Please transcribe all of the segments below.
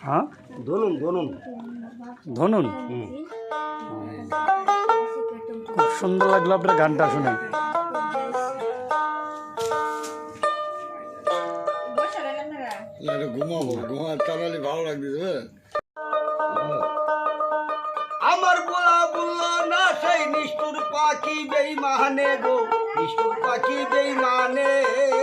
হ্যাঁ? ধনুন ধনুন। ধনুন? খুব সুন্দর লাগল আপনার গানটা শুনে। ঘুমাবো ঘুমা টানালে ভালো লাগতেছে আমার বলা বলল না সেই নিষ্ঠুর পাখি বেইমানে গো। নিষ্ঠুর পাখি বেইমানে। কলা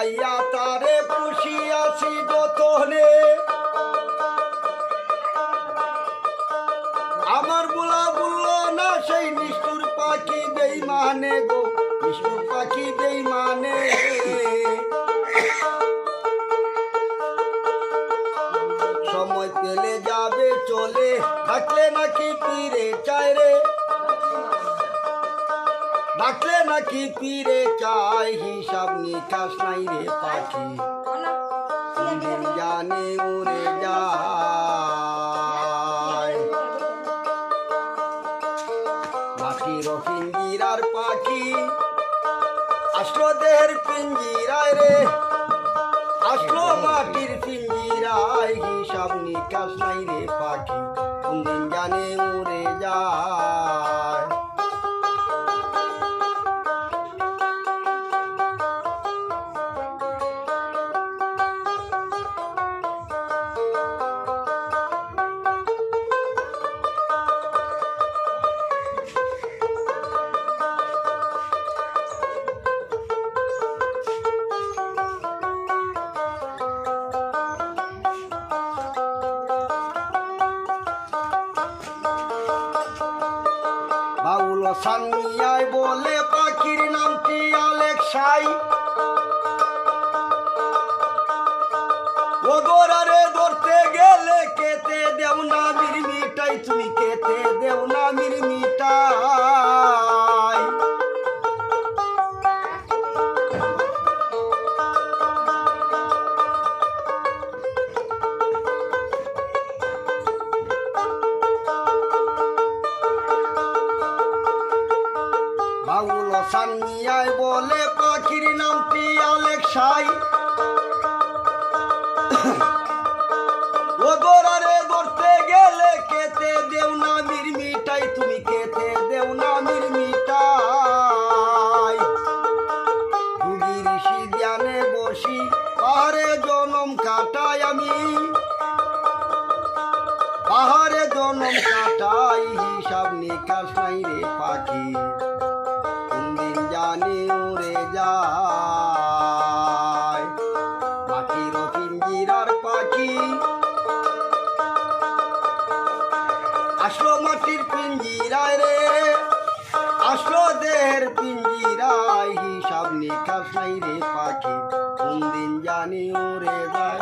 কাওয়াইয়া তারে পুষিয়াছি যতনে। আমার বুলা বলল না, সেই নিষ্ঠুর পাখি বেইমানে গো, নিষ্ঠুর পাখি বেইমানে সময় পেলে যাবে চলে, থাকলে নাকি পীরে চায় রে ডাকলে নাকি পীরে চাই, হিসাব নিকাশ নাই রে পাখি। জানে উড়ে যায়। মাটির পিঞ্জিরার পাখি আসলো দেহের পিঞ্জিরায় রে। আসলো মাটির পিঞ্জিরায় হিসাব নিকাশ নাই রে পাখি। বাউল মিয়ায় বলে পাখির নামটি আলেক্সাই? ও সানিয়ায় বলে পাখির নামটি আলেক্সাই ও দোরারে ধরতে গেলে কেতে দেও না মিটাই তুমি কেতে দেও না মিটাই ভুগি ঋষি ধ্যানে বসি, পাহাড়ে জনম কাটাই আমি। পাহাড়ে জনম কাটাই, হিসাব নিকাশ নাই রে পাখি। মাটির পিঞ্জিরায় রে। আসলো দেহের পিঞ্জিরায় হিসাব নিকাশ নাই রে পাখি। কোনদিন জানি ওরে যায়